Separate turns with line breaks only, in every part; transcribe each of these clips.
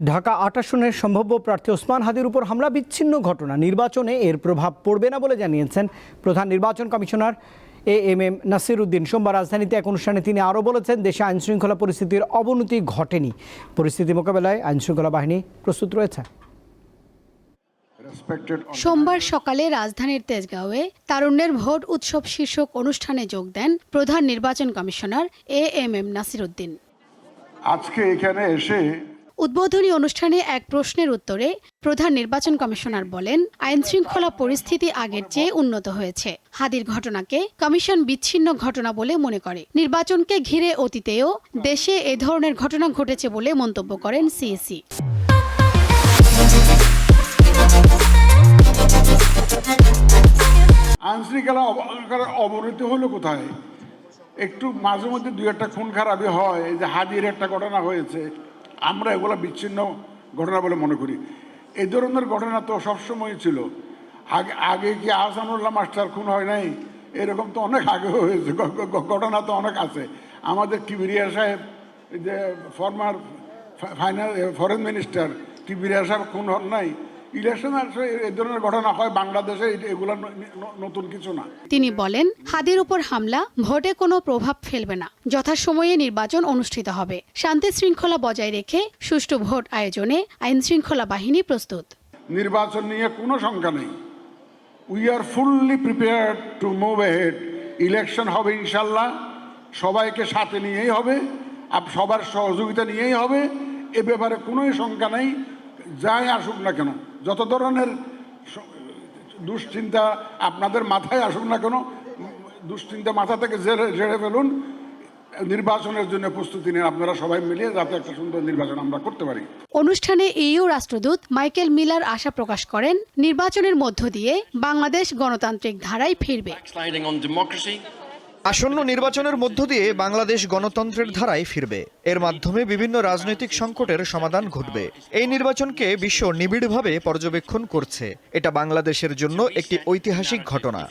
ঢাকা আট আসনের সম্ভাব্য প্রার্থী ওসমান হাদির উপর হামলা বিচ্ছিন্ন ঘটনা। নির্বাচনে এর প্রভাব পড়বে না বলে জানিয়েছেন প্রধান নির্বাচন commissioner A M M Nasir Uddin সোমবার রাজধানীতে এক অনুষ্ঠানে তিনি আরও বলেছেন দেশে আইনশৃঙ্খলা পরিস্থিতির অবনতি ঘটেনি। পরিস্থিতি মোকাবেলায় আইনশৃঙ্খলা বাহিনী প্রস্তুত রয়েছে।
সোমবার সকালে রাজধানীর তেজগাঁওয়ে তারুণ্যের ভোট উৎসব শীর্ষক অনুষ্ঠানে যোগ দেন প্রধান নির্বাচন commissioner A M M Nasir Uddin
আজকে এখানে এসে
উদ্বোধনী অনুষ্ঠানে এক প্রশ্নের উত্তরে প্রধান নির্বাচন কমিশনার বলেন আইন শৃঙ্খলা পরিস্থিতি আগের চেয়ে উন্নত হয়েছে। হাদির ঘটনাকে কমিশন বিচ্ছিন্ন ঘটনা বলে মনে করে। নির্বাচনকে ঘিরে অতীতেও দেশে এ ধরনের ঘটনা ঘটেছে বলে মন্তব্য করেন সিএসি।
অবনতি হলো কোথায়? একটু মাঝে মধ্যে দুই একটা খুন খারাপি হয় যে হাদির একটা ঘটনা হয়েছে। আমরা এগুলো বিচ্ছিন্ন ঘটনা বলে মনে করি। এই ধরনের ঘটনা তো সবসময় ছিল। আগে আগে কি আহসানুল্লাহ মাস্টার খুন হয় নাই? এরকম তো অনেক আগে হয়েছে। ঘটনা তো অনেক আছে। আমাদের কিবিরিয়া সাহেব যে former final foreign minister Kibria সাহেব খুন হন নাই? ইলেকশন আসলে এই ধরনের ঘটনা হয় বাংলাদেশে এগুলো নতুন কিছু না।
তিনি বলেন হাদির উপর হামলা ভোটে কোনো প্রভাব ফেলবে না। যথাসময়ে নির্বাচন অনুষ্ঠিত হবে। শান্তি শৃঙ্খলা বজায় রেখে সুষ্ঠু ভোট আয়োজনে আইন শৃঙ্খলা বাহিনী প্রস্তুত।
নির্বাচন নিয়ে কোনো শঙ্কা নেই। We are fully prepared to move ahead election হবে ইনশাল্লাহ। সবাইকে সাথে নিয়েই হবে। আপ সবার সহযোগিতা নিয়েই হবে। এ ব্যাপারে কোনোই শঙ্কা নেই। যাই আসুক না কেন। যত ধরনের দুশ্চিন্তা আপনাদের মাথায় আসুক না কেন দুশ্চিন্তা মাথা থেকে জেরে জেরে ফেলুন নির্বাচনের জন্য প্রস্তুতি নিন আপনারা সবাই মিলিয়ে যাতে একটা সুন্দর নির্বাচন আমরা করতে পারি
অনুষ্ঠানে ইইউ রাষ্ট্রদূত মাইকেল মিলার আশা প্রকাশ করেন নির্বাচনের মধ্য দিয়ে বাংলাদেশ গণতান্ত্রিক ধারায় ফিরবে.
আসন্ন নির্বাচনের মধ্য দিয়ে বাংলাদেশ গণতন্ত্রের ধারায় ফিরবে। এর মাধ্যমে বিভিন্ন রাজনৈতিক সংকটের সমাধান ঘটবে। এই নির্বাচনকে বিশ্ব নিবিড়ভাবে পর্যবেক্ষণ করছে। এটা বাংলাদেশের জন্য একটি ঐতিহাসিক ঘটনা.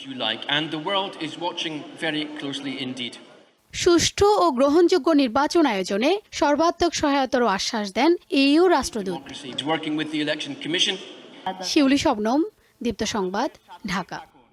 সুষ্ঠু ও গ্রহণযোগ্য নির্বাচন আয়োজনে সর্বাত্মক সহায়তারও আশ্বাস দেন ইইউ রাষ্ট্রদূত। শিউলি শবনম দীপ্ত সংবাদ ঢাকা।